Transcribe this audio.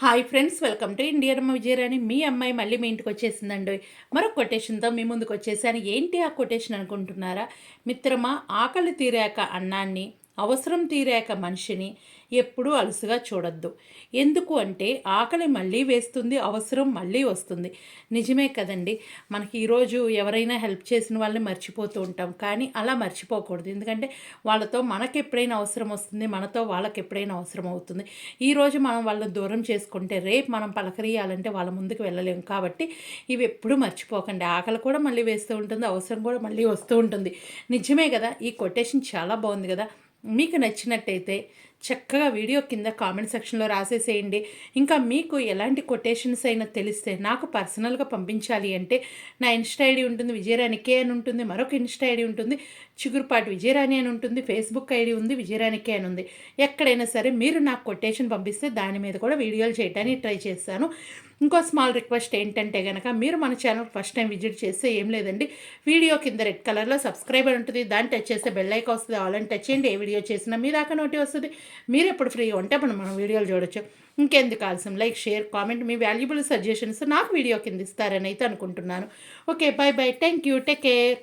Hi friends welcome to Indian Vijayarani మీ అమ్మాయి మళ్ళీ మీ ఇంటికి వచ్చేసిందండి. మరొక కొటేషన్తో మీ ముందుకు వచ్చేసాను. ఏంటి ఆ కొటేషన్ అనుకుంటున్నారా? మిత్రమా ఆకలి తీరాక అన్నాన్ని అవసరం తీరాక మనిషిని ఎప్పుడూ అలుసుగా చూడొద్దు. ఎందుకు అంటే ఆకలి మళ్ళీ వేస్తుంది అవసరం మళ్ళీ వస్తుంది. నిజమే కదండి. మనకి ఈరోజు ఎవరైనా హెల్ప్ చేసిన వాళ్ళని మర్చిపోతూ ఉంటాం. కానీ అలా మర్చిపోకూడదు. ఎందుకంటే వాళ్ళతో మనకు ఎప్పుడైనా అవసరం వస్తుంది మనతో వాళ్ళకి ఎప్పుడైనా అవసరం అవుతుంది. ఈరోజు మనం వాళ్ళని దూరం చేసుకుంటే రేపు మనం పలకరియాలంటే వాళ్ళ ముందుకు వెళ్ళలేము కాబట్టి ఇవి ఎప్పుడూ మర్చిపోకండి. ఆకలి కూడా మళ్ళీ వేస్తూ ఉంటుంది అవసరం కూడా మళ్ళీ వస్తూ ఉంటుంది. నిజమే కదా? ఈ కొటేషన్ చాలా బాగుంది కదా? మీకు నచ్చినట్టయితే చక్కగా వీడియో కింద కామెంట్ సెక్షన్లో రాసేసేయండి. ఇంకా మీకు ఎలాంటి కొటేషన్స్ అయినా తెలిస్తే నాకు పర్సనల్గా పంపించాలి అంటే నా ఇన్స్టా ఐడి ఉంటుంది విజయరాణి కే అని ఉంటుంది మరొక ఇన్స్టా ఐడి ఉంటుంది చిగురుపాటి విజయరాణి అని ఉంటుంది ఫేస్బుక్ ఐడి ఉంది విజయరాణి కే అని ఉంది. ఎక్కడైనా సరే మీరు నాకు కొటేషన్ పంపిస్తే దాని మీద కూడా వీడియోలు చేయడానికి ట్రై చేస్తాను. ఇంకో స్మాల్ రిక్వెస్ట్ ఏంటంటే కనుక మీరు మన ఛానల్ ఫస్ట్ టైం విజిట్ చేస్తే ఏం లేదండి. వీడియో కింద రెడ్ కలర్లో సబ్స్క్రైబర్ ఉంటుంది. దాన్ని టచ్ చేస్తే బెల్ వస్తుంది. ఆల్ అని టచ్ చేయండి. ఏ వీడియో చేసినా మీ దాకా నోటి వస్తుంది. మీరు ఎప్పుడు ఫ్రీగా ఉంటే అప్పుడు మనం వీడియోలు చూడొచ్చు. ఇంకెందుకు ఆలస్యం? లైక్ షేర్ కామెంట్ మీ వాల్యుబుల్ సజెషన్స్ నాకు వీడియో కింద ఇస్తారని అయితే అనుకుంటున్నాను. Okay bye bye thank you take care